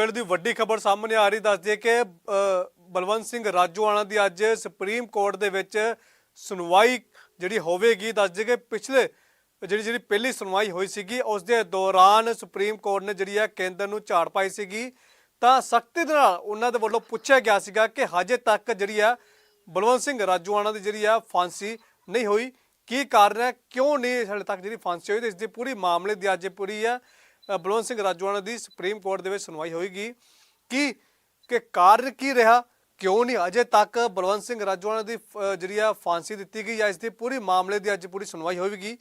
ਵੇਲੇ ਦੀ ਵੱਡੀ ਖਬਰ ਸਾਹਮਣੇ ਆ ਰਹੀ ਦੱਸਦੀ ਕਿ ਬਲਵੰਤ ਸਿੰਘ ਰਾਜੋਆਣਾ ਦੀ ਅੱਜ ਸੁਪਰੀਮ ਕੋਰਟ ਦੇ ਵਿੱਚ ਸੁਣਵਾਈ ਜਿਹੜੀ ਹੋਵੇਗੀ ਦੱਸਦੇ ਕਿ ਪਿਛਲੇ ਜਿਹੜੀ ਜਿਹੜੀ ਪਹਿਲੀ ਸੁਣਵਾਈ ਹੋਈ ਸੀਗੀ, ਉਸ ਦੇ ਦੌਰਾਨ ਸੁਪਰੀਮ ਕੋਰਟ ਨੇ ਜਿਹੜੀ ਹੈ ਕੇਂਦਰ ਨੂੰ ਝਾੜ ਪਾਈ ਸੀਗੀ। ਤਾਂ ਸਖਤੀ ਦੇ ਨਾਲ ਉਹਨਾਂ ਦੇ ਵੱਲੋਂ ਪੁੱਛਿਆ ਗਿਆ ਸੀਗਾ ਕਿ ਹਜੇ ਤੱਕ ਜਿਹੜੀ ਆ ਬਲਵੰਤ ਸਿੰਘ ਰਾਜੋਆਣਾ ਦੀ ਜਿਹੜੀ ਆ ਫਾਂਸੀ ਨਹੀਂ ਹੋਈ। ਕੀ ਕਾਰਨ ਹੈ? ਕਿਉਂ ਨਹੀਂ ਹਾਲੇ ਤੱਕ ਜਿਹੜੀ ਫਾਂਸੀ ਹੋਈ ਤੇ ਇਸ ਦੀ ਪੂਰੀ ਮਾਮਲੇ ਦੀ ਅੱਜ ਪੂਰੀ ਆ ਬਲਵੰਤ ਸਿੰਘ ਰਾਜੋਆਣਾ ਦੀ ਸੁਪਰੀਮ ਕੋਰਟ ਦੇ ਵਿੱਚ ਸੁਣਵਾਈ ਹੋਏਗੀ। ਕੀ, ਕਿ ਕਾਰਨ ਕੀ ਰਿਹਾ? ਕਿਉਂ ਨਹੀਂ? ਅਜੇ ਤੱਕ ਬਲਵੰਤ ਸਿੰਘ ਰਾਜੋਆਣਾ ਦੀ ਜਿਹੜੀ ਆ ਫਾਂਸੀ ਦਿੱਤੀ ਗਈ ਜਾਂ ਇਸ ਦੀ ਪੂਰੀ ਮਾਮਲੇ ਦੀ ਅੱਜ ਪੂਰੀ ਸੁਣਵਾਈ ਹੋਵੇਗੀ।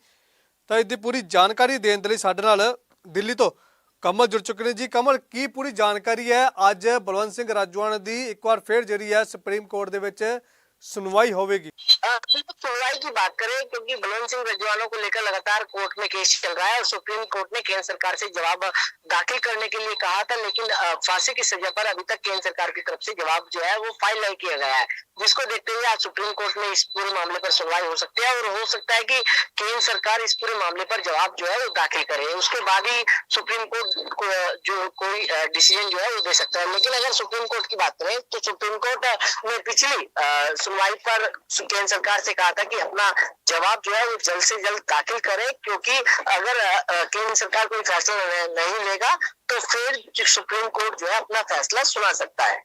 ਤਾਂ ਇਸ ਦੀ ਪੂਰੀ ਜਾਣਕਾਰੀ ਦੇਣ ਦੇ ਲਈ ਸਾਡੇ ਨਾਲ ਦਿੱਲੀ ਤੋਂ ਕਮਲ ਜੁੜ ਚੁੱਕੇ ਨੇ ਜੀ। ਕਮਲ, ਕੀ ਪੂਰੀ ਜਾਣਕਾਰੀ ਹੈ? ਅੱਜ ਬਲਵੰਤ ਸਿੰਘ ਰਾਜੋਆਣਾ ਦੀ ਇੱਕ ਵਾਰ ਫੇਰ ਜਿਹੜੀ ਹੈ ਸੁਪਰੀਮ ਕੋਰਟ ਦੇ ਵਿੱਚ सुनवाई होगी बिल्कुल सुनवाई की बात करें, क्योंकि बलवंत सिंह रजवालों को लेकर लगातार कोर्ट में केस चल रहा है और सुप्रीम कोर्ट ने केंद्र सरकार से जवाब दाखिल करने के लिए कहा था, लेकिन फांसी की सजा पर अभी तक केंद्र सरकार की तरफ़ से जवाब जो है वो फ़ाइल नहीं किया गया है, जिसको देखते हुए आज सुप्रीम कोर्ट में इस पूरे मामले पर सुनवाई हो सकती है और हो सकता है की केंद्र सरकार इस पूरे मामले पर जवाब जो है वो दाखिल करे। उसके बाद ही सुप्रीम कोर्ट को जो कोई डिसीज़न जो है वो दे सकता है। लेकिन अगर सुप्रीम कोर्ट की बात करें तो सुप्रीम कोर्ट ने पिछली सुनवाई पर केंद्र सरकार से कहा था कि अपना जवाब जो है वो जल्द से जल्द दाखिल करे क्योंकि अगर अ, अ, केंद्र सरकार कोई फैसला नहीं- नहीं लेगा तो फिर जो सुप्रीम कोर्ट जो है अपना फैसला सुना सकता है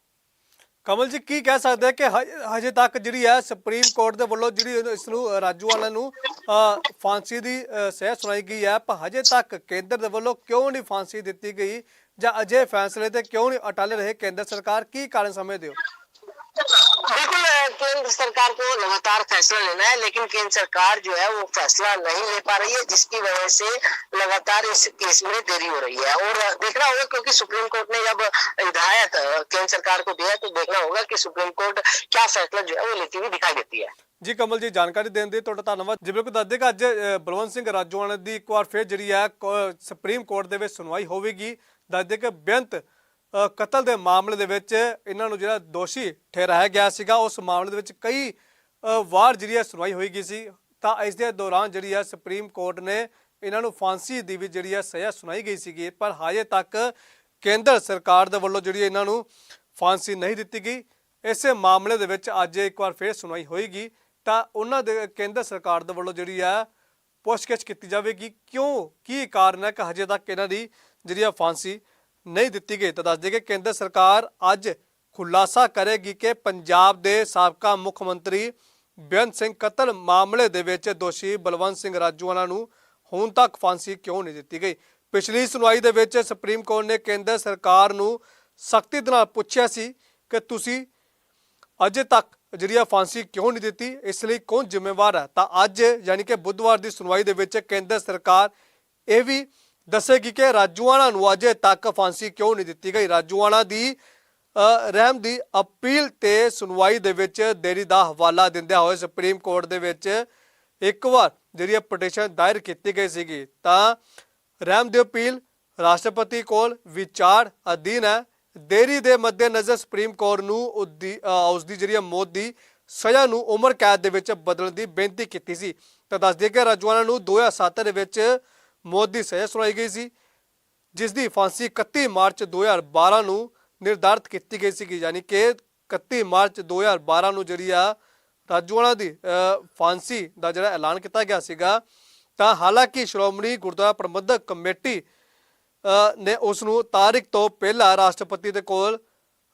ਕਮਲ ਜੀ ਕੀ ਕਹਿ ਸਕਦੇ ਆ ਕਿ ਹਜੇ- ਹਜੇ ਤੱਕ ਜਿਹੜੀ ਹੈ ਸੁਪਰੀਮ ਕੋਰਟ ਦੇ ਵੱਲੋਂ ਜਿਹੜੀ ਇਸ ਨੂੰ ਅ, ਰਾਜੋਆਣਾ ਨੂੰ ਅ, ਫਾਂਸੀ ਦੀ ਅ, ਸਹਿ ਸੁਣਾਈ ਗਈ ਹੈ ਪਰ ਹਜੇ ਤੱਕ ਕੇਂਦਰ ਦੇ ਵੱਲੋਂ ਕਿਉਂ ਨਹੀਂ ਫਾਂਸੀ ਦਿੱਤੀ ਗਈ ਜਾਂ ਅਜੇ ਫੈਸਲੇ ਤੇ ਕਿਉਂ ਨਹੀਂ ਅਟਲ ਰਹੇ ਕੇਂਦਰ ਸਰਕਾਰ ਕੀ ਕਾਰਨ ਸਮਝਦੇ ਹੋ बिल्कुल अ, केंद्र सरकार को लगातार फैसला लेना है लेकिन केंद्र सरकार जो है वो फैसला नहीं ले पा रही है जिसकी वजह से लगातार इस केस में देरी हो रही है और अ, देखना होगा क्योंकि सुप्रीम कोर्ट ने जब हिदायत अ, केंद्र सरकार को दिया है, तो देखना होगा कि सुप्रीम कोर्ट क्या फैसला जो है वो लेती हुई दिखाई देती है ਜੀ ਕਮਲ ਜੀ ਜਾਣਕਾਰੀ ਦੇਣ ਦੇ ਤੁਹਾਡਾ ਧੰਨਵਾਦ ਜਿਵੇਂ ਕਿ ਦੱਸਦੇ ਕਿ ਅੱਜ ਅ, ਬਲਵੰਤ ਸਿੰਘ ਰਾਜੋਆਣਾ ਦੀ ਇੱਕ ਵਾਰ ਫਿਰ ਜਿਹੜੀ ਹੈ ਕੋ- ਸੁਪਰੀਮ ਕੋਰਟ ਦੇ ਵਿੱਚ ਸੁਣਵਾਈ ਹੋਵੇਗੀ ਦੱਸਦੇ ਕਿ ਬੇਅੰਤ ਅ, ਕਤਲ ਦੇ ਮਾਮਲੇ ਦੇ ਵਿੱਚ ਇਹਨਾਂ ਨੂੰ ਜਿਹੜਾ ਦੋਸ਼ੀ ਠਹਿਰਾਇਆ ਗਿਆ ਸੀਗਾ, ਉਸ ਮਾਮਲੇ ਦੇ ਵਿੱਚ ਕਈ ਵਾਰ ਜਿਹੜੀ ਹੈ ਸੁਣਵਾਈ ਹੋਈ ਗਈ ਸੀ, ਤਾਂ ਇਸ ਦੇ ਦੌਰਾਨ ਜਿਹੜੀ ਹੈ ਸੁਪਰੀਮ ਕੋਰਟ ਨੇ ਇਹਨਾਂ ਨੂੰ ਫਾਂਸੀ ਦੀ ਵੀ ਜਿਹੜੀ ਹੈ ਸਜ਼ਾ ਸੁਣਾਈ ਗਈ ਸੀਗੀ, ਪਰ ਹਜੇ ਤੱਕ ਕੇਂਦਰ ਸਰਕਾਰ ਦੇ ਵੱਲੋਂ ਜਿਹੜੀ ਇਹਨਾਂ ਨੂੰ ਫਾਂਸੀ ਨਹੀਂ ਦਿੱਤੀ ਗਈ। ਇਸੇ ਮਾਮਲੇ ਦੇ ਵਿੱਚ ਅੱਜ ਇੱਕ ਵਾਰ ਫਿਰ ਸੁਣਵਾਈ ਹੋਏਗੀ, ਤਾਂ ਉਹਨਾਂ ਦੇ ਕੇਂਦਰ ਸਰਕਾਰ ਦੇ ਵੱਲੋਂ ਜਿਹੜੀ ਹੈ ਪੁੱਛਗਿੱਛ ਕੀਤੀ ਜਾਵੇਗੀ, ਕਿਉਂ, ਕੀ ਕਾਰਨ ਹੈ ਕਿ ਹਜੇ ਤੱਕ ਇਹਨਾਂ ਦੀ ਜਿਹੜੀ ਆ ਫਾਂਸੀ ਨਹੀਂ ਦਿੱਤੀ ਗਈ। ਤਾਂ ਦੱਸ ਦਈਏ ਕਿ ਕੇਂਦਰ ਸਰਕਾਰ ਅੱਜ ਖੁਲਾਸਾ ਕਰੇਗੀ ਕਿ ਪੰਜਾਬ ਦੇ ਸਾਬਕਾ ਮੁੱਖ ਮੰਤਰੀ ਬੇਅੰਤ ਸਿੰਘ ਕਤਲ ਮਾਮਲੇ ਦੇ ਵਿੱਚ ਦੋਸ਼ੀ ਬਲਵੰਤ ਸਿੰਘ ਰਾਜੂਆਣਾ ਨੂੰ ਹੁਣ ਤੱਕ ਫਾਂਸੀ ਕਿਉਂ ਨਹੀਂ ਦਿੱਤੀ ਗਈ? ਪਿਛਲੀ ਸੁਣਵਾਈ ਦੇ ਵਿੱਚ ਸੁਪਰੀਮ ਕੋਰਟ ਨੇ ਕੇਂਦਰ ਸਰਕਾਰ ਨੂੰ ਸਖਤੀ ਦੇ ਨਾਲ ਪੁੱਛਿਆ ਸੀ ਕਿ ਤੁਸੀਂ ਅਜੇ ਤੱਕ ਜਿਹੜੀ ਆ ਫਾਂਸੀ ਕਿਉਂ ਨਹੀਂ ਦਿੱਤੀ? ਇਸ ਲਈ ਕੌਣ ਜ਼ਿੰਮੇਵਾਰ ਹੈ? ਤਾਂ ਅੱਜ ਯਾਨੀ ਕਿ ਬੁੱਧਵਾਰ ਦੀ ਸੁਣਵਾਈ ਦੇ ਵਿੱਚ ਕੇਂਦਰ ਸਰਕਾਰ ਇਹ ਵੀ ਦੱਸੇਗੀ ਕਿ ਰਾਜੂਆਣਾ ਨੂੰ ਅਜੇ ਤੱਕ ਫਾਂਸੀ ਕਿਉਂ ਨਹੀਂ ਦਿੱਤੀ ਗਈ? ਰਾਜੂਆਣਾ ਦੀ ਰਹਿਮ ਦੀ ਅਪੀਲ ਤੇ ਸੁਣਵਾਈ ਦੇ ਵਿੱਚ ਦੇਰੀ ਦਾ ਹਵਾਲਾ ਦਿੰਦਿਆਂ ਹੋਏ ਸੁਪਰੀਮ ਕੋਰਟ ਦੇ ਵਿੱਚ ਇੱਕ ਵਾਰ ਜਿਹੜੀ ਪਟੀਸ਼ਨ ਦਾਇਰ ਕੀਤੀ ਗਈ ਸੀਗੀ, ਤਾਂ ਰਹਿਮ ਦੀ ਅਪੀਲ ਰਾਸ਼ਟਰਪਤੀ ਕੋਲ ਵਿਚਾਰ ਅਧੀਨ ਹੈ। ਦੇਰੀ ਦੇ ਮੱਦੇਨਜ਼ਰ ਸੁਪਰੀਮ ਕੋਰਟ ਨੂੰ ਉਸ ਦੀ ਜਿਹੜੀ ਹੈ ਮੌਤ ਦੀ ਸਜ਼ਾ ਨੂੰ ਉਮਰ ਕੈਦ ਦੇ ਵਿੱਚ ਬਦਲਣ ਦੀ ਬੇਨਤੀ ਕੀਤੀ ਸੀ। ਤਾਂ ਦੱਸ ਦਈਏ ਕਿ ਰਾਜਵਾਨਾ ਨੂੰ 2007 ਦੇ ਵਿੱਚ ਮੌਤ ਦੀ ਸਜ਼ਾ ਸੁਣਾਈ ਗਈ ਸੀ ਜਿਸ ਦੀ ਫਾਂਸੀ 31 ਮਾਰਚ 2012 ਨੂੰ ਨਿਰਧਾਰਤ ਕੀਤੀ ਗਈ ਸੀ ਯਾਨੀ ਕਿ 31 ਮਾਰਚ 2012 ਨੂੰ ਜਿਹੜੀ ਆ ਰਾਜੂਆਣਾ ਦੀ ਫਾਂਸੀ ਦਾ ਜਿਹੜਾ ਐਲਾਨ ਕੀਤਾ ਗਿਆ ਸੀਗਾ ਤਾਂ ਹਾਲਾਂਕਿ ਸ਼੍ਰੋਮਣੀ ਗੁਰਦੁਆਰਾ ਪ੍ਰਬੰਧਕ ਕਮੇਟੀ ਅ, ਨੇ ਉਸ ਨੂੰ ਤਾਰੀਖ ਤੋਂ ਪਹਿਲਾਂ ਰਾਸ਼ਟਰਪਤੀ ਦੇ ਕੋਲ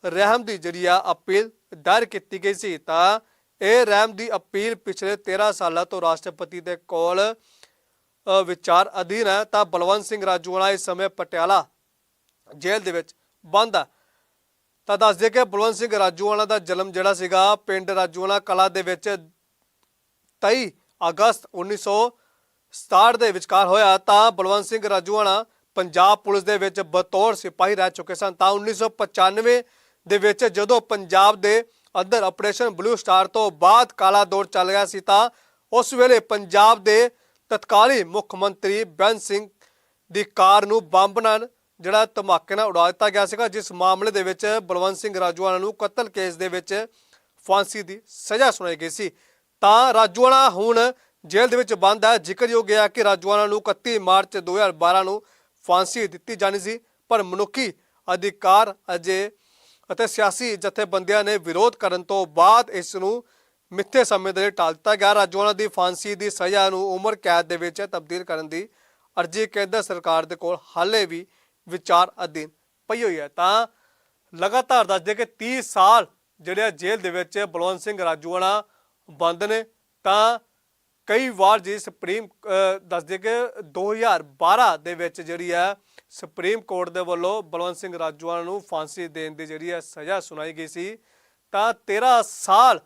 ਰਹਿਮ ਦੀ ਜਿਹੜੀ ਆ ਅਪੀਲ ਦਾਇਰ ਕੀਤੀ ਗਈ ਸੀ ਤਾਂ ਇਹ ਰਹਿਮ ਦੀ ਅਪੀਲ ਪਿਛਲੇ 13 ਸਾਲਾਂ ਤੋਂ ਰਾਸ਼ਟਰਪਤੀ ਦੇ ਕੋਲ ਵਿਚਾਰ ਅਧੀਨ ਹੈ, ਤਾਂ ਬਲਵੰਤ ਸਿੰਘ ਰਾਜੂਆਣਾ ਇਸ ਸਮੇਂ ਪਟਿਆਲਾ ਜੇਲ੍ਹ ਦੇ ਵਿੱਚ ਬੰਦ ਹੈ। ਤਾਂ ਦੱਸ ਦੇ ਕਿ ਬਲਵੰਤ ਸਿੰਘ ਰਾਜੂਆਣਾ ਦਾ ਜਨਮ ਜਿਹੜਾ ਸੀਗਾ ਪਿੰਡ ਰਾਜੂਆਣਾ ਕਲਾ ਦੇ ਵਿੱਚ 23 ਅਗਸਤ 1967 ਦੇ ਵਿਚਕਾਰ ਹੋਇਆ। ਤਾਂ ਬਲਵੰਤ ਸਿੰਘ ਰਾਜੂਆਣਾ ਪੰਜਾਬ ਪੁਲਿਸ ਦੇ ਵਿੱਚ ਬਤੌਰ ਸਿਪਾਹੀ ਰਹਿ ਚੁੱਕੇ ਸਨ। ਤਾਂ 1995 ਦੇ ਵਿੱਚ ਜਦੋਂ ਪੰਜਾਬ ਦੇ ਅੰਦਰ ਆਪਰੇਸ਼ਨ ਬਲੂ ਸਟਾਰ ਤੋਂ ਬਾਅਦ ਕਾਲਾ ਦੌਰ ਚੱਲ ਰਿਹਾ ਸੀ, ਤਾਂ ਉਸ ਵੇਲੇ ਪੰਜਾਬ ਦੇ ਤਤਕਾਲੀ ਮੁੱਖ ਮੰਤਰੀ ਬੈਂਸ ਸਿੰਘ ਦੀ ਕਾਰ ਨੂੰ ਬੰਬ ਨਾਲ ਜਿਹੜਾ ਧਮਾਕੇ ਨਾਲ ਉਡਾ ਦਿੱਤਾ ਗਿਆ ਸੀਗਾ, ਜਿਸ ਮਾਮਲੇ ਦੇ ਵਿੱਚ ਬਲਵੰਤ ਸਿੰਘ ਰਾਜੂਆਣਾ ਨੂੰ ਕਤਲ ਕੇਸ ਦੇ ਵਿੱਚ ਫਾਂਸੀ ਦੀ ਸਜ਼ਾ ਸੁਣਾਈ ਗਈ ਸੀ। ਤਾਂ ਰਾਜੂਆਣਾ ਹੁਣ ਜੇਲ੍ਹ ਦੇ ਵਿੱਚ ਬੰਦ ਹੈ। ਜ਼ਿਕਰਯੋਗ ਹੈ ਕਿ ਰਾਜੂਆਣਾ ਨੂੰ 31 ਮਾਰਚ 2012 ਨੂੰ ਫਾਂਸੀ ਦਿੱਤੀ ਜਾਣੀ ਸੀ, ਪਰ ਮਨੁੱਖੀ ਅਧਿਕਾਰ ਅਜੇ ਅਤੇ ਸਿਆਸੀ ਜਥੇਬੰਦੀਆਂ ਨੇ ਵਿਰੋਧ ਕਰਨ ਤੋਂ ਬਾਅਦ ਇਸ ਨੂੰ ਮਿੱਥੇ ਸਮੇਂ ਦੇ ਲਈ ਟਾਲ ਦਿੱਤਾ ਗਿਆ। ਰਾਜੋਆਣਾ ਦੀ ਫਾਂਸੀ ਦੀ ਸਜ਼ਾ ਨੂੰ ਉਮਰ ਕੈਦ ਦੇ ਵਿੱਚ ਤਬਦੀਲ ਕਰਨ ਦੀ ਅਰਜ਼ੀ ਕੇਂਦਰ ਸਰਕਾਰ ਦੇ ਕੋਲ ਹਾਲੇ ਵੀ ਵਿਚਾਰ ਅਧੀਨ ਪਈ ਹੋਈ ਹੈ। ਤਾਂ ਲਗਾਤਾਰ ਦੱਸਦੇ ਕਿ 30 ਸਾਲ ਜਿਹੜੇ ਆ ਜੇਲ੍ਹ ਦੇ ਵਿੱਚ ਬਲਵੰਤ ਸਿੰਘ ਰਾਜੂਆਣਾ ਬੰਦ ਨੇ। ਤਾਂ ਕਈ ਵਾਰ ਜੀ ਸੁਪਰੀਮ ਅਹ, ਦੱਸਦੇ ਕਿ 2012 ਦੇ ਵਿੱਚ ਜਿਹੜੀ ਹੈ ਸੁਪਰੀਮ ਕੋਰਟ ਦੇ ਵੱਲੋਂ ਬਲਵੰਤ ਸਿੰਘ ਰਾਜੂਆਣਾ ਨੂੰ ਫਾਂਸੀ ਦੇਣ ਦੀ ਜਿਹੜੀ ਹੈ ਸਜ਼ਾ ਸੁਣਾਈ ਗਈ ਸੀ। ਤਾਂ 13 ਸਾਲ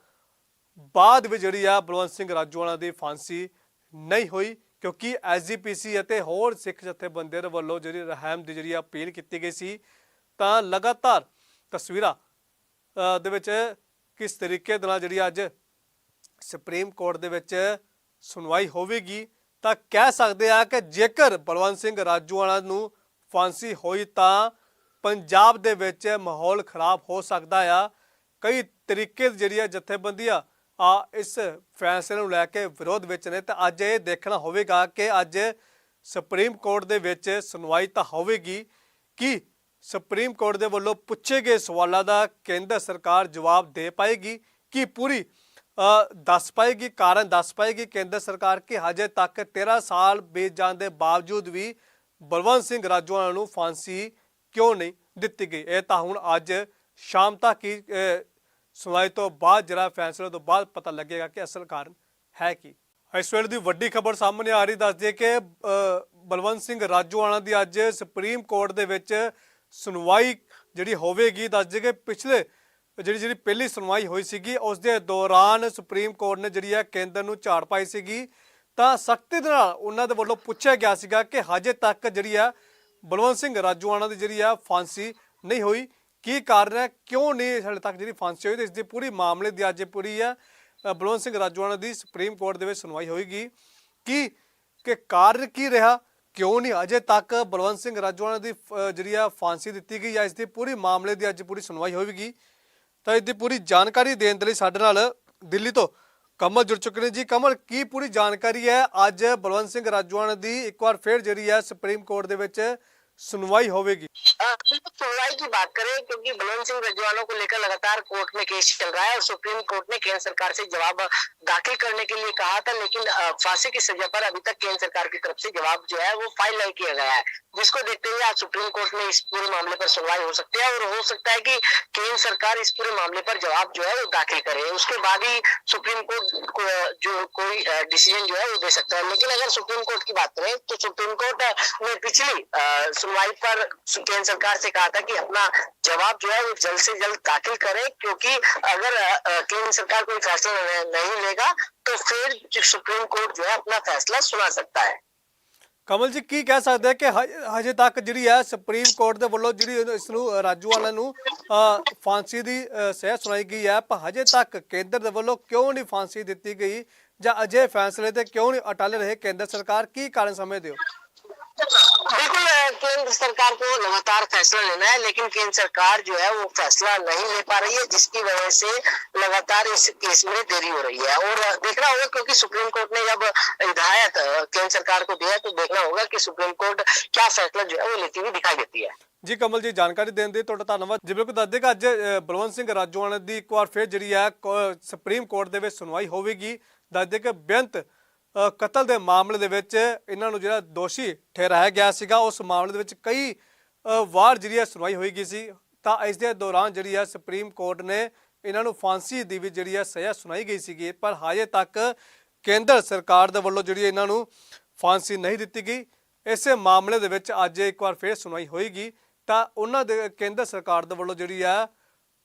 ਬਾਅਦ ਵੀ ਜਿਹੜੀ ਆ ਬਲਵੰਤ ਸਿੰਘ ਰਾਜੂਆਣਾ ਦੀ ਫਾਂਸੀ ਨਹੀਂ ਹੋਈ, ਕਿਉਂਕਿ ਐਸਜੀਪੀਸੀ ਅਤੇ ਹੋਰ ਸਿੱਖ ਜਥੇਬੰਦੀਆਂ ਦੇ ਵੱਲੋਂ ਜਿਹੜੀ ਰਹਿਮ ਦੀ ਜਿਹੜੀ ਅਪੀਲ ਕੀਤੀ ਗਈ ਸੀ, ਤਾਂ ਲਗਾਤਾਰ ਤਸਵੀਰਾਂ ਦੇ ਵਿੱਚ ਕਿਸ ਤਰੀਕੇ ਦੇ ਨਾਲ ਜਿਹੜੀ ਅੱਜ ਸੁਪਰੀਮ ਕੋਰਟ ਦੇ ਵਿੱਚ ਸੁਣਵਾਈ ਹੋਵੇਗੀ, ਤਾਂ ਕਹਿ ਸਕਦੇ ਆ ਕਿ ਜੇਕਰ ਬਲਵੰਤ ਸਿੰਘ ਰਾਜੂਆਣਾ ਨੂੰ ਫਾਂਸੀ ਹੋਈ ਤਾਂ ਪੰਜਾਬ ਦੇ ਵਿੱਚ ਮਾਹੌਲ ਖਰਾਬ ਹੋ ਸਕਦਾ ਆ। ਕਈ ਤਰੀਕੇ ਦੀ ਜਿਹੜੀ ਆ ਜਥੇਬੰਦੀਆਂ ਆ ਇਸ ਫੈਸਲੇ ਨੂੰ ਲੈ ਕੇ ਵਿਰੋਧ ਵਿੱਚ ਨੇ, ਤਾਂ ਅੱਜ ਇਹ ਦੇਖਣਾ ਹੋਵੇਗਾ ਕਿ ਅੱਜ ਸੁਪਰੀਮ ਕੋਰਟ ਦੇ ਵਿੱਚ ਸੁਣਵਾਈ ਤਾਂ ਹੋਵੇਗੀ। ਕਿ ਸੁਪਰੀਮ ਕੋਰਟ ਦੇ ਵੱਲੋਂ ਪੁੱਛੇ ਗਏ ਸਵਾਲਾਂ ਦਾ ਕੇਂਦਰ ਸਰਕਾਰ ਜਵਾਬ ਦੇ ਪਾਏਗੀ? ਕਿ ਪੂਰੀ ਦੱਸ ਪਾਏਗੀ, ਕਾਰਨ ਦੱਸ ਪਾਏਗੀ ਕੇਂਦਰ ਸਰਕਾਰ ਕਿ ਹਜੇ ਤੱਕ 13 ਸਾਲ ਬੀਤ ਜਾਣ ਦੇ ਬਾਵਜੂਦ ਵੀ ਬਲਵੰਤ ਸਿੰਘ ਰਾਜੋਆਣਾ ਨੂੰ ਫਾਂਸੀ ਕਿਉਂ ਨਹੀਂ ਦਿੱਤੀ ਗਈ? ਇਹ ਤਾਂ ਹੁਣ ਅੱਜ ਸ਼ਾਮ ਤੱਕ ਹੀ ਸੁਣਵਾਈ ਤੋਂ ਬਾਅਦ ਜਿਹੜਾ ਫੈਸਲੇ ਤੋਂ ਬਾਅਦ ਪਤਾ ਲੱਗੇਗਾ ਕਿ ਅਸਲ ਕਾਰਨ ਹੈ ਕੀ। ਇਸ ਵੇਲੇ ਦੀ ਵੱਡੀ ਖਬਰ ਸਾਹਮਣੇ ਆ ਰਹੀ, ਦੱਸਦੀ ਹੈ ਕਿ ਬਲਵੰਤ ਸਿੰਘ ਰਾਜੂਆਣਾ ਦੀ ਅੱਜ ਸੁਪਰੀਮ ਕੋਰਟ ਦੇ ਵਿੱਚ ਸੁਣਵਾਈ ਜਿਹੜੀ ਹੋਵੇਗੀ, ਦੱਸਦੇ ਕਿ ਪਿਛਲੇ ਜਿਹੜੀ ਜਿਹੜੀ ਪਹਿਲੀ ਸੁਣਵਾਈ ਹੋਈ ਸੀਗੀ, ਉਸ ਦੇ ਦੌਰਾਨ ਸੁਪਰੀਮ ਕੋਰਟ ਨੇ ਜਿਹੜੀ ਹੈ ਕੇਂਦਰ ਨੂੰ ਝਾੜ ਪਾਈ ਸੀਗੀ। ਤਾਂ ਸਖਤੀ ਦੇ ਨਾਲ ਉਹਨਾਂ ਦੇ ਵੱਲੋਂ ਪੁੱਛਿਆ ਗਿਆ ਸੀਗਾ ਕਿ ਹਜੇ ਤੱਕ ਜਿਹੜੀ ਆ ਬਲਵੰਤ ਸਿੰਘ ਰਾਜੂਆਣਾ ਦੀ ਜਿਹੜੀ ਆ ਫਾਂਸੀ ਨਹੀਂ ਹੋਈ। ਕੀ ਕਾਰਨ ਹੈ ਕਿਉਂ ਨਹੀਂ ਹਾਲੇ ਤੱਕ ਜਿਹੜੀ ਫਾਂਸੀ ਹੋਈ, ਤੇ ਇਸ ਦੀ ਪੂਰੀ ਮਾਮਲੇ ਦੀ ਅੱਜ ਪੂਰੀ ਹੈ ਬਲਵੰਤ ਸਿੰਘ ਰਾਜੋਆਣਾ ਦੀ ਸੁਪਰੀਮ ਕੋਰਟ ਦੇ ਵਿੱਚ ਸੁਣਵਾਈ ਹੋਏਗੀ। ਕੀ, ਕਿ ਕਾਰਨ ਕੀ ਰਿਹਾ? ਕਿਉਂ ਨਹੀਂ? ਅਜੇ ਤੱਕ ਬਲਵੰਤ ਸਿੰਘ ਰਾਜੋਆਣਾ ਦੀ ਜਿਹੜੀ ਆ ਫਾਂਸੀ ਦਿੱਤੀ ਗਈ ਜਾਂ ਇਸ ਦੀ ਪੂਰੀ ਮਾਮਲੇ ਦੀ ਅੱਜ ਪੂਰੀ ਸੁਣਵਾਈ ਹੋਵੇਗੀ। ਤਾਂ ਇਸ ਦੀ ਪੂਰੀ ਜਾਣਕਾਰੀ ਦੇਣ ਦੇ ਲਈ ਸਾਡੇ ਨਾਲ ਦਿੱਲੀ ਤੋਂ ਕਮਲ ਜੁੜ ਚੁੱਕੇ ਨੇ। ਜੀ, ਕਮਲ, ਕੀ ਪੂਰੀ ਜਾਣਕਾਰੀ ਹੈ? ਅੱਜ ਬਲਵੰਤ ਸਿੰਘ ਰਾਜੋਆਣਾ ਦੀ ਇੱਕ ਵਾਰ ਫੇਰ ਜਿਹੜੀ ਹੈ ਸੁਪਰੀਮ ਕੋਰਟ ਦੇ ਵਿੱਚ सुनवाई होगी बिल्कुल सुनवाई की बात करें, क्योंकि बलवंत सिंह रजवानों को लेकर लगातार कोर्ट में केस चल रहा है और सुप्रीम कोर्ट ने केंद्र सरकार से जवाब दाखिल करने के लिए कहा था, लेकिन फांसी की सजा पर अभी तक केंद्र सरकार की तरफ़ से जवाब जो है वो फ़ाइल नहीं किया गया है, जिसको देखते हुए आज सुप्रीम कोर्ट में इस पूरे मामले पर सुनवाई हो सकती है और हो सकता है की केंद्र सरकार इस पूरे मामले पर जवाब जो है वो दाखिल करे। उसके बाद ही सुप्रीम कोर्ट को जो कोई डिसीज़न जो है वो दे सकता है। लेकिन अगर सुप्रीम कोर्ट की बात करें तो सुप्रीम कोर्ट ने पिछली सुनवाई पर केंद्र सरकार से कहा था कि अपना जवाब जो है वो जल्द से जल्द दाखिल करे क्योंकि अगर अ, अ, केंद्र सरकार कोई फैसला नहीं- नहीं लेगा तो फिर जो सुप्रीम कोर्ट जो है अपना फैसला सुना सकता है ਕਮਲ ਜੀ ਕੀ ਕਹਿ ਸਕਦੇ ਆ ਕਿ ਹਜੇ- ਹਜੇ ਤੱਕ ਜਿਹੜੀ ਹੈ ਸੁਪਰੀਮ ਕੋਰਟ ਦੇ ਵੱਲੋਂ ਜਿਹੜੀ ਇਸ ਨੂੰ ਅ, ਰਾਜੂਆਣਾ ਨੂੰ ਅ, ਫਾਂਸੀ ਦੀ ਅ, ਸਜ਼ਾ ਸੁਣਾਈ ਗਈ ਹੈ ਪਰ ਹਜੇ ਤੱਕ ਕੇਂਦਰ ਦੇ ਵੱਲੋਂ ਕਿਉਂ ਨਹੀਂ ਫਾਂਸੀ ਦਿੱਤੀ ਗਈ ਜਾਂ ਅਜੇ ਫੈਸਲੇ ਤੇ ਕਿਉਂ ਨਹੀਂ ਅਟਲ ਰਹੇ ਕੇਂਦਰ ਸਰਕਾਰ ਕੀ ਕਾਰਨ ਸਮਝਦੇ ਹੋ बिल्कुल अ, केंद्र सरकार को लगातार फैसला लेना है लेकिन केंद्र सरकार जो है वो फैसला नहीं ले पा रही है जिसकी वजह से लगातार इस केस में देरी हो रही है और अ, देखना होगा क्योंकि सुप्रीम कोर्ट ने जब हिदायत अ, केंद्र सरकार को दिया तो देखना होगा कि सुप्रीम कोर्ट क्या फैसला जो है वो लेती हुई दिखाई देती है ਜੀ ਕਮਲ ਜੀ ਜਾਣਕਾਰੀ ਦੇਣ ਦੇ ਤੁਹਾਡਾ ਧੰਨਵਾਦ ਜਿਵੇਂ ਕਿ ਦੱਸਦੇ ਕਿ ਅੱਜ ਅ, ਬਲਵੰਤ ਸਿੰਘ ਰਾਜੋਆਣਾ ਦੀ ਇੱਕ ਵਾਰ ਫਿਰ ਜਿਹੜੀ ਹੈ ਕੋ- ਸੁਪਰੀਮ ਕੋਰਟ ਦੇ ਵਿੱਚ ਸੁਣਵਾਈ ਹੋਵੇਗੀ ਦੱਸਦੇ ਕਿ ਬੇਅੰਤ ਅ, ਕਤਲ ਦੇ ਮਾਮਲੇ ਦੇ ਵਿੱਚ ਇਹਨਾਂ ਨੂੰ ਜਿਹੜਾ ਦੋਸ਼ੀ ਠਹਿਰਾਇਆ ਗਿਆ ਸੀਗਾ, ਉਸ ਮਾਮਲੇ ਦੇ ਵਿੱਚ ਕਈ ਵਾਰ ਜਿਹੜੀ ਹੈ ਸੁਣਵਾਈ ਹੋਈ ਗਈ ਸੀ। ਤਾਂ ਇਸ ਦੇ ਦੌਰਾਨ ਜਿਹੜੀ ਹੈ ਸੁਪਰੀਮ ਕੋਰਟ ਨੇ ਇਹਨਾਂ ਨੂੰ ਫਾਂਸੀ ਦੀ ਵੀ ਜਿਹੜੀ ਹੈ ਸਜ਼ਾ ਸੁਣਾਈ ਗਈ ਸੀਗੀ। ਪਰ ਹਜੇ ਤੱਕ ਕੇਂਦਰ ਸਰਕਾਰ ਦੇ ਵੱਲੋਂ ਜਿਹੜੀ ਇਹਨਾਂ ਨੂੰ ਫਾਂਸੀ ਨਹੀਂ ਦਿੱਤੀ ਗਈ। ਇਸੇ ਮਾਮਲੇ ਦੇ ਵਿੱਚ ਅੱਜ ਇੱਕ ਵਾਰ ਫੇਰ ਸੁਣਵਾਈ ਹੋਏਗੀ। ਤਾਂ ਉਹਨਾਂ ਦੇ ਕੇਂਦਰ ਸਰਕਾਰ ਦੇ ਵੱਲੋਂ ਜਿਹੜੀ ਆ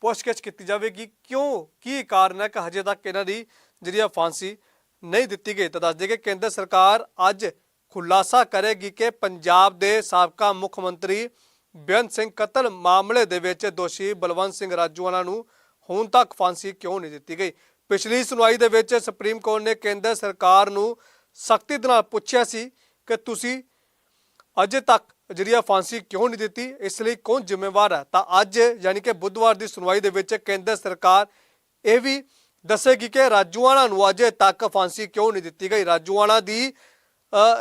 ਪੁੱਛਗਿੱਛ ਕੀਤੀ ਜਾਵੇਗੀ। ਕਿਉਂ? ਕੀ ਕਾਰਨ ਹੈ ਕਿ ਹਜੇ ਤੱਕ ਇਹਨਾਂ ਦੀ ਜਿਹੜੀ ਆ ਫਾਂਸੀ ਨਹੀਂ ਦਿੱਤੀ ਗਈ। ਤਾਂ ਦੱਸ ਦਈਏ ਕਿ ਕੇਂਦਰ ਸਰਕਾਰ ਅੱਜ ਖੁਲਾਸਾ ਕਰੇਗੀ ਕਿ ਪੰਜਾਬ ਦੇ ਸਾਬਕਾ ਮੁੱਖ ਮੰਤਰੀ ਬੇਅੰਤ ਸਿੰਘ ਕਤਲ ਮਾਮਲੇ ਦੇ ਵਿੱਚ ਦੋਸ਼ੀ ਬਲਵੰਤ ਸਿੰਘ ਰਾਜੂਆਣਾ ਨੂੰ ਹੁਣ ਤੱਕ ਫਾਂਸੀ ਕਿਉਂ ਨਹੀਂ ਦਿੱਤੀ ਗਈ? ਪਿਛਲੀ ਸੁਣਵਾਈ ਦੇ ਵਿੱਚ ਸੁਪਰੀਮ ਕੋਰਟ ਨੇ ਕੇਂਦਰ ਸਰਕਾਰ ਨੂੰ ਸਖਤੀ ਦੇ ਨਾਲ ਪੁੱਛਿਆ ਸੀ ਕਿ ਤੁਸੀਂ ਅਜੇ ਤੱਕ ਜਿਹੜੀ ਆ ਫਾਂਸੀ ਕਿਉਂ ਨਹੀਂ ਦਿੱਤੀ? ਇਸ ਲਈ ਕੌਣ ਜ਼ਿੰਮੇਵਾਰ ਹੈ? ਤਾਂ ਅੱਜ ਯਾਨੀ ਕਿ ਬੁੱਧਵਾਰ ਦੀ ਸੁਣਵਾਈ ਦੇ ਵਿੱਚ ਕੇਂਦਰ ਸਰਕਾਰ ਇਹ ਵੀ ਦੱਸੇਗੀ ਕਿ ਰਾਜੂਆਣਾ ਨੂੰ ਅਜੇ ਤੱਕ ਫਾਂਸੀ ਕਿਉਂ ਨਹੀਂ ਦਿੱਤੀ ਗਈ? ਰਾਜੂਆਣਾ ਦੀ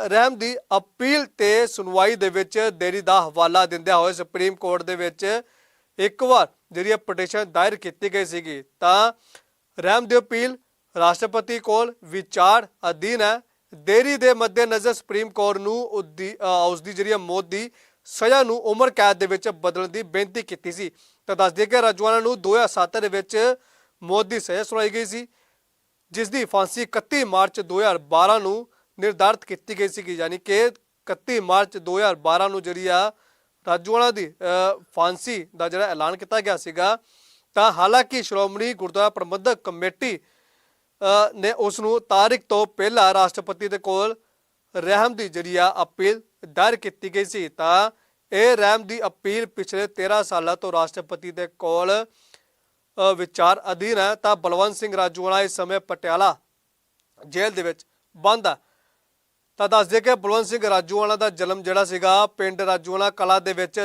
ਰਹਿਮ ਦੀ ਅਪੀਲ ਤੇ ਸੁਣਵਾਈ ਦੇ ਵਿੱਚ ਦੇਰੀ ਦਾ ਹਵਾਲਾ ਦਿੰਦਿਆਂ ਹੋਏ ਸੁਪਰੀਮ ਕੋਰਟ ਦੇ ਵਿੱਚ ਇੱਕ ਵਾਰ ਜਿਹੜੀ ਪਟੀਸ਼ਨ ਦਾਇਰ ਕੀਤੀ ਗਈ ਸੀਗੀ, ਤਾਂ ਰਹਿਮ ਦੀ ਅਪੀਲ ਰਾਸ਼ਟਰਪਤੀ ਕੋਲ ਵਿਚਾਰ ਅਧੀਨ ਹੈ। ਦੇਰੀ ਦੇ ਮੱਦੇਨਜ਼ਰ ਸੁਪਰੀਮ ਕੋਰਟ ਨੂੰ ਉਸਦੀ ਉਸ ਦੀ ਜਿਹੜੀ ਹੈ ਮੌਤ ਦੀ ਸਜ਼ਾ ਨੂੰ ਉਮਰ ਕੈਦ ਦੇ ਵਿੱਚ ਬਦਲਣ ਦੀ ਬੇਨਤੀ ਕੀਤੀ ਸੀ। ਤਾਂ ਦੱਸ ਦਈਏ ਕਿ ਰਾਜਵਾਨਾ ਨੂੰ 2007 ਦੇ ਵਿੱਚ ਮੌਤ ਦੀ ਸਜ਼ਾ ਸੁਣਾਈ ਗਈ ਸੀ ਜਿਸ ਦੀ ਫਾਂਸੀ 31 ਮਾਰਚ 2012 ਨੂੰ ਨਿਰਧਾਰਤ ਕੀਤੀ ਗਈ ਸੀ ਯਾਨੀ ਕਿ 31 ਮਾਰਚ 2012 ਨੂੰ ਜਿਹੜੀ ਆ ਰਾਜੂਆਣਾ ਦੀ ਫਾਂਸੀ ਦਾ ਜਿਹੜਾ ਐਲਾਨ ਕੀਤਾ ਗਿਆ ਸੀਗਾ, ਤਾਂ ਹਾਲਾਂਕਿ ਸ਼੍ਰੋਮਣੀ ਗੁਰਦੁਆਰਾ ਪ੍ਰਬੰਧਕ ਕਮੇਟੀ ਨੇ ਉਸ ਨੂੰ ਤਾਰੀਖ ਤੋਂ ਪਹਿਲਾਂ ਰਾਸ਼ਟਰਪਤੀ ਦੇ ਕੋਲ ਰਹਿਮ ਦੀ ਜਿਹੜੀ ਆ ਅਪੀਲ ਦਾਇਰ ਕੀਤੀ ਗਈ ਸੀ, ਤਾਂ ਇਹ ਰਹਿਮ ਦੀ ਅਪੀਲ ਪਿਛਲੇ 13 ਸਾਲਾਂ ਤੋਂ ਰਾਸ਼ਟਰਪਤੀ ਦੇ ਕੋਲ ਵਿਚਾਰ ਅਧੀਨ ਹੈ, ਤਾਂ ਬਲਵੰਤ ਸਿੰਘ ਰਾਜੂਆਣਾ ਇਸ ਸਮੇਂ ਪਟਿਆਲਾ ਜੇਲ੍ਹ ਦੇ ਵਿੱਚ ਬੰਦ ਹੈ। ਤਾਂ ਦੱਸ ਦਈਏ ਕਿ ਬਲਵੰਤ ਸਿੰਘ ਰਾਜੂਆਣਾ ਦਾ ਜਨਮ ਜਿਹੜਾ ਸੀਗਾ ਪਿੰਡ ਰਾਜੂਆਣਾ ਕਲਾ ਦੇ ਵਿੱਚ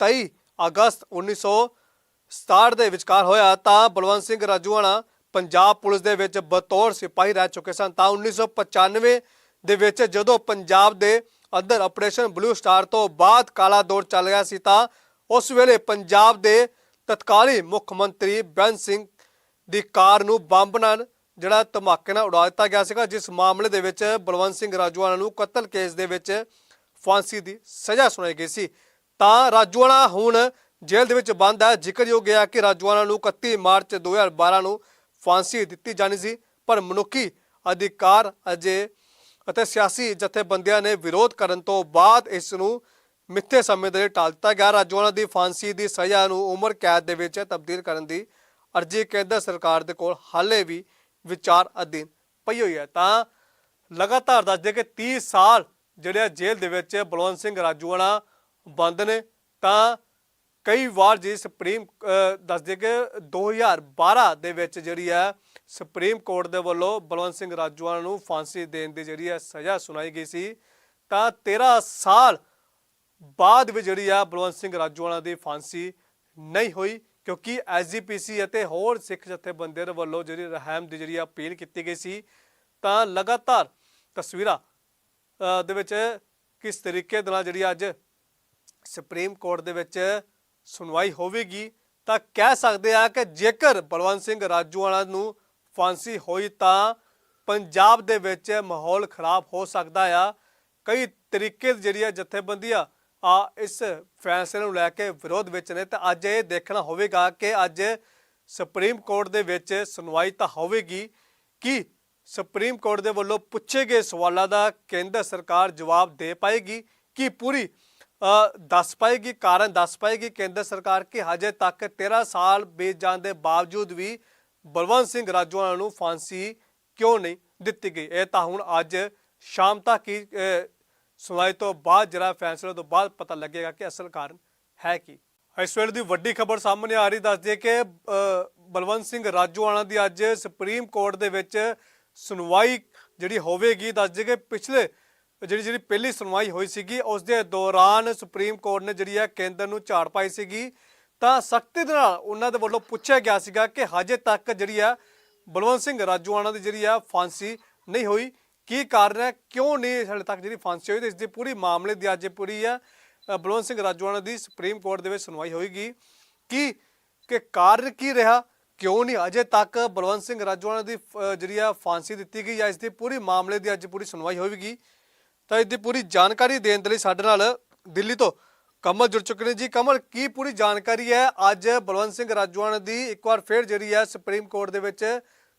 23 ਅਗਸਤ 1967 ਦੇ ਵਿਚਕਾਰ ਹੋਇਆ। ਤਾਂ ਬਲਵੰਤ ਸਿੰਘ ਰਾਜੂਆਣਾ ਪੰਜਾਬ ਪੁਲਿਸ ਦੇ ਵਿੱਚ ਬਤੌਰ ਸਿਪਾਹੀ ਰਹਿ ਚੁੱਕੇ ਸਨ। ਤਾਂ 1995 ਦੇ ਵਿੱਚ ਜਦੋਂ ਪੰਜਾਬ ਦੇ ਅੰਦਰ ਆਪਰੇਸ਼ਨ ਬਲੂ ਸਟਾਰ ਤੋਂ ਬਾਅਦ ਕਾਲਾ ਦੌਰ ਚੱਲ ਰਿਹਾ ਸੀ, ਤਾਂ ਉਸ ਵੇਲੇ ਪੰਜਾਬ ਦੇ ਤਤਕਾਲੀ ਮੁੱਖ ਮੰਤਰੀ ਬੈਂਸ ਸਿੰਘ ਦੀ ਕਾਰ ਨੂੰ ਬੰਬ ਨਾਲ ਜਿਹੜਾ ਧਮਾਕੇ ਨਾਲ ਉਡਾ ਦਿੱਤਾ ਗਿਆ ਸੀਗਾ, ਜਿਸ ਮਾਮਲੇ ਦੇ ਵਿੱਚ ਬਲਵੰਤ ਸਿੰਘ ਰਾਜੂਆਣਾ ਨੂੰ ਕਤਲ ਕੇਸ ਦੇ ਵਿੱਚ ਫਾਂਸੀ ਦੀ ਸਜ਼ਾ ਸੁਣਾਈ ਗਈ ਸੀ। ਤਾਂ ਰਾਜੂਆਣਾ ਹੁਣ ਜੇਲ੍ਹ ਦੇ ਵਿੱਚ ਬੰਦ ਹੈ। ਜ਼ਿਕਰਯੋਗ ਹੈ ਕਿ ਰਾਜੂਆਣਾ ਨੂੰ 31 ਮਾਰਚ 2012 ਨੂੰ ਫਾਂਸੀ ਦਿੱਤੀ ਜਾਣੀ ਸੀ, ਪਰ ਮਨੁੱਖੀ ਅਧਿਕਾਰ ਅਜੇ ਅਤੇ ਸਿਆਸੀ ਜਥੇਬੰਦੀਆਂ ਨੇ ਵਿਰੋਧ ਕਰਨ ਤੋਂ ਬਾਅਦ ਇਸ ਨੂੰ ਮਿੱਥੇ ਸਮੇਂ ਦੇ ਲਈ ਟਾਲ ਦਿੱਤਾ ਗਿਆ। ਰਾਜੂਆਣਾ ਦੀ ਫਾਂਸੀ ਦੀ ਸਜ਼ਾ ਨੂੰ ਉਮਰ ਕੈਦ ਦੇ ਵਿੱਚ ਤਬਦੀਲ ਕਰਨ ਦੀ ਅਰਜ਼ੀ ਕੇਂਦਰ ਸਰਕਾਰ ਦੇ ਕੋਲ ਹਾਲੇ ਵੀ ਵਿਚਾਰ ਅਧੀਨ ਪਈ ਹੋਈ ਹੈ। ਤਾਂ ਲਗਾਤਾਰ ਦੱਸਦੇ ਕਿ 30 ਸਾਲ ਜਿਹੜੇ ਜੇਲ੍ਹ ਦੇ ਵਿੱਚ ਬਲਵੰਤ ਸਿੰਘ ਰਾਜੂਆਣਾ ਬੰਦ ਨੇ, ਤਾਂ ਕਈ ਵਾਰ ਜੀ ਸੁਪਰੀਮ ਦੱਸਦੇ ਕਿ 2012 ਦੇ ਵਿੱਚ ਜਿਹੜੀ ਹੈ ਸੁਪਰੀਮ ਕੋਰਟ ਦੇ ਵੱਲੋਂ ਬਲਵੰਤ ਸਿੰਘ ਰਾਜੂਆਣਾ ਨੂੰ ਫਾਂਸੀ ਦੇਣ ਦੀ ਜਿਹੜੀ ਹੈ ਸਜ਼ਾ ਸੁਣਾਈ ਗਈ ਸੀ, ਤਾਂ 13 ਸਾਲ ਬਾਅਦ ਵੀ ਜਿਹੜੀ ਆ ਬਲਵੰਤ ਸਿੰਘ ਰਾਜੂਆਣਾ ਦੀ ਫਾਂਸੀ ਨਹੀਂ ਹੋਈ, ਕਿਉਂਕਿ ਐਸਜੀਪੀਸੀ ਅਤੇ ਹੋਰ ਸਿੱਖ ਜਥੇਬੰਦੀਆਂ ਦੇ ਵੱਲੋਂ ਜਿਹੜੀ ਰਹਿਮ ਦੀ ਜਿਹੜੀ ਅਪੀਲ ਕੀਤੀ ਗਈ ਸੀ, ਤਾਂ ਲਗਾਤਾਰ ਤਸਵੀਰਾਂ ਦੇ ਵਿੱਚ ਕਿਸ ਤਰੀਕੇ ਦੇ ਨਾਲ ਜਿਹੜੀ ਅੱਜ ਸੁਪਰੀਮ ਕੋਰਟ ਦੇ ਵਿੱਚ ਸੁਣਵਾਈ ਹੋਵੇਗੀ, ਤਾਂ ਕਹਿ ਸਕਦੇ ਆ ਕਿ ਜੇਕਰ ਬਲਵੰਤ ਸਿੰਘ ਰਾਜੂਆਣਾ ਨੂੰ ਫਾਂਸੀ ਹੋਈ ਤਾਂ ਪੰਜਾਬ ਦੇ ਵਿੱਚ ਮਾਹੌਲ ਖਰਾਬ ਹੋ ਸਕਦਾ ਆ। ਕਈ ਤਰੀਕੇ ਦੀ ਜਿਹੜੀ ਆ ਜਥੇਬੰਦੀਆਂ ਆ ਇਸ ਫੈਸਲੇ ਨੂੰ ਲੈ ਕੇ ਵਿਰੋਧ ਵਿੱਚ ਨੇ, ਤਾਂ ਅੱਜ ਇਹ ਦੇਖਣਾ ਹੋਵੇਗਾ ਕਿ ਅੱਜ ਸੁਪਰੀਮ ਕੋਰਟ ਦੇ ਵਿੱਚ ਸੁਣਵਾਈ ਤਾਂ ਹੋਵੇਗੀ। ਕਿ ਸੁਪਰੀਮ ਕੋਰਟ ਦੇ ਵੱਲੋਂ ਪੁੱਛੇ ਗਏ ਸਵਾਲਾਂ ਦਾ ਕੇਂਦਰ ਸਰਕਾਰ ਜਵਾਬ ਦੇ ਪਾਏਗੀ? ਕਿ ਪੂਰੀ ਦੱਸ ਪਾਏਗੀ, ਕਾਰਨ ਦੱਸ ਪਾਏਗੀ ਕੇਂਦਰ ਸਰਕਾਰ ਕਿ ਹਜੇ ਤੱਕ 13 ਸਾਲ ਬੀਤ ਜਾਣ ਦੇ ਬਾਵਜੂਦ ਵੀ ਬਲਵੰਤ ਸਿੰਘ ਰਾਜੂਆਣਾ ਨੂੰ ਫਾਂਸੀ ਕਿਉਂ ਨਹੀਂ ਦਿੱਤੀ ਗਈ? ਇਹ ਤਾਂ ਹੁਣ ਅੱਜ ਸ਼ਾਮ ਤੱਕ ਹੀ ਸੁਣਵਾਈ ਤੋਂ ਬਾਅਦ ਜਿਹੜਾ ਫੈਸਲੇ ਤੋਂ ਬਾਅਦ ਪਤਾ ਲੱਗੇਗਾ ਕਿ ਅਸਲ ਕਾਰਨ ਹੈ ਕੀ। ਇਸ ਵੇਲੇ ਦੀ ਵੱਡੀ ਖਬਰ ਸਾਹਮਣੇ ਆ ਰਹੀ, ਦੱਸਦੀ ਹੈ ਕਿ ਬਲਵੰਤ ਸਿੰਘ ਰਾਜੂਆਣਾ ਦੀ ਅੱਜ ਸੁਪਰੀਮ ਕੋਰਟ ਦੇ ਵਿੱਚ ਸੁਣਵਾਈ ਜਿਹੜੀ ਹੋਵੇਗੀ, ਦੱਸਦੇ ਕਿ ਪਿਛਲੇ ਜਿਹੜੀ ਜਿਹੜੀ ਪਹਿਲੀ ਸੁਣਵਾਈ ਹੋਈ ਸੀਗੀ, ਉਸ ਦੇ ਦੌਰਾਨ ਸੁਪਰੀਮ ਕੋਰਟ ਨੇ ਜਿਹੜੀ ਹੈ ਕੇਂਦਰ ਨੂੰ ਝਾੜ ਪਾਈ ਸੀਗੀ। ਤਾਂ ਸਖਤੀ ਦੇ ਨਾਲ ਉਹਨਾਂ ਦੇ ਵੱਲੋਂ ਪੁੱਛਿਆ ਗਿਆ ਸੀਗਾ ਕਿ ਹਜੇ ਤੱਕ ਜਿਹੜੀ ਆ ਬਲਵੰਤ ਸਿੰਘ ਰਾਜੂਆਣਾ ਦੀ ਜਿਹੜੀ ਆ ਫਾਂਸੀ ਨਹੀਂ ਹੋਈ। ਕੀ ਕਾਰਨ ਹੈ ਕਿਉਂ ਨਹੀਂ ਹਾਲੇ ਤੱਕ ਜਿਹੜੀ ਫਾਂਸੀ ਹੋਈ ਤੇ ਇਸ ਦੀ ਪੂਰੀ ਮਾਮਲੇ ਦੀ ਅੱਜ ਪੂਰੀ ਆ ਬਲਵੰਤ ਸਿੰਘ ਰਾਜੂਆਣਾ ਦੀ ਸੁਪਰੀਮ ਕੋਰਟ ਦੇ ਵਿੱਚ ਸੁਣਵਾਈ ਹੋਏਗੀ। ਕੀ, ਕਿ ਕਾਰਨ ਕੀ ਰਿਹਾ? ਕਿਉਂ ਨਹੀਂ? ਅਜੇ ਤੱਕ ਬਲਵੰਤ ਸਿੰਘ ਰਾਜੂਆਣਾ ਦੀ ਜਿਹੜੀ ਆ ਫਾਂਸੀ ਦਿੱਤੀ ਗਈ ਜਾਂ ਇਸ ਦੀ ਪੂਰੀ ਮਾਮਲੇ ਦੀ ਅੱਜ ਪੂਰੀ ਸੁਣਵਾਈ ਹੋਵੇਗੀ। ਤਾਂ ਇਸ ਦੀ ਪੂਰੀ ਜਾਣਕਾਰੀ ਦੇਣ ਦੇ ਲਈ ਸਾਡੇ ਨਾਲ ਦਿੱਲੀ ਤੋਂ ਕਮਲ ਜੁੜ ਚੁੱਕੇ ਨੇ। ਜੀ ਕਮਲ, ਕੀ ਪੂਰੀ ਜਾਣਕਾਰੀ ਹੈ? ਅੱਜ ਬਲਵੰਤ ਸਿੰਘ ਰਾਜੂਆਣਾ ਦੀ ਇੱਕ ਵਾਰ ਫਿਰ ਜਿਹੜੀ ਹੈ ਸੁਪਰੀਮ ਕੋਰਟ ਦੇ ਵਿੱਚ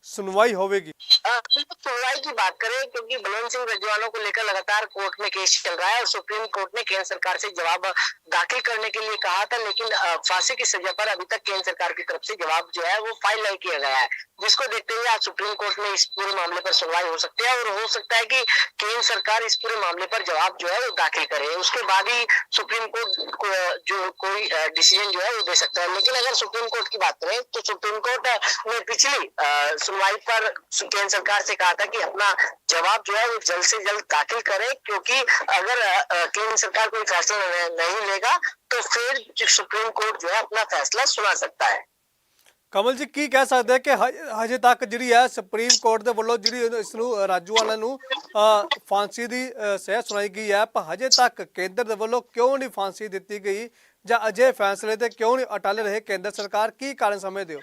सुनवाई होगी बिल्कुल सुनवाई की बात करें, क्योंकि बलवंत सिंह रजवानों को लेकर लगातार कोर्ट में केस चल रहा है और सुप्रीम कोर्ट ने केंद्र सरकार से जवाब दाखिल करने के लिए कहा था, लेकिन फांसी की सजा पर अभी तक केंद्र सरकार की तरफ़ से जवाब जो है वो फ़ाइल नहीं किया गया है, जिसको देखते हुए आज सुप्रीम कोर्ट में इस पूरे मामले पर सुनवाई हो सकती है और हो सकता है की केंद्र सरकार इस पूरे मामले पर जवाब जो है वो दाखिल करे। उसके बाद ही सुप्रीम कोर्ट को, जो कोई डिसीज़न जो है वो दे सकता है। लेकिन अगर सुप्रीम कोर्ट की बात करें तो सुप्रीम कोर्ट ने पिछली सुनवाई पर केंद्र सरकार से कहा था कि अपना जवाब जो है वो जल्द से जल्द दाखिल करे क्योंकि अगर अ, अ, केंद्र सरकार कोई फैसला नहीं- नहीं लेगा तो फिर जो सुप्रीम कोर्ट जो है अपना फैसला सुना सकता है ਕਮਲ ਜੀ ਕੀ ਕਹਿ ਸਕਦੇ ਆ ਕਿ ਹਜੇ- ਹਜੇ ਤੱਕ ਜਿਹੜੀ ਹੈ ਸੁਪਰੀਮ ਕੋਰਟ ਦੇ ਵੱਲੋਂ ਜਿਹੜੀ ਇਹਨੂੰ- ਇਸ ਨੂੰ ਅ, ਰਾਜੂਆਣਾ ਨੂੰ ਅ, ਫਾਂਸੀ ਦੀ ਅ, ਸਹਿ ਸੁਣਾਈ ਗਈ ਹੈ ਪਰ ਹਜੇ ਤੱਕ ਕੇਂਦਰ ਦੇ ਵੱਲੋਂ ਕਿਉਂ ਨਹੀਂ ਫਾਂਸੀ ਦਿੱਤੀ ਗਈ ਜਾਂ ਅਜੇ ਫੈਸਲੇ ਤੇ ਕਿਉਂ ਨਹੀਂ ਅਟਲ ਰਹੇ ਕੇਂਦਰ ਸਰਕਾਰ ਕੀ ਕਾਰਨ ਸਮਝਦੇ ਹੋ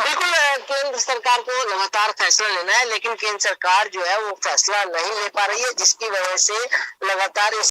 बिल्कुल अ, केंद्र सरकार को लगातार फैसला लेना है लेकिन केंद्र सरकार जो है वो फैसला नहीं ले पा रही है जिसकी वजह से लगातार इस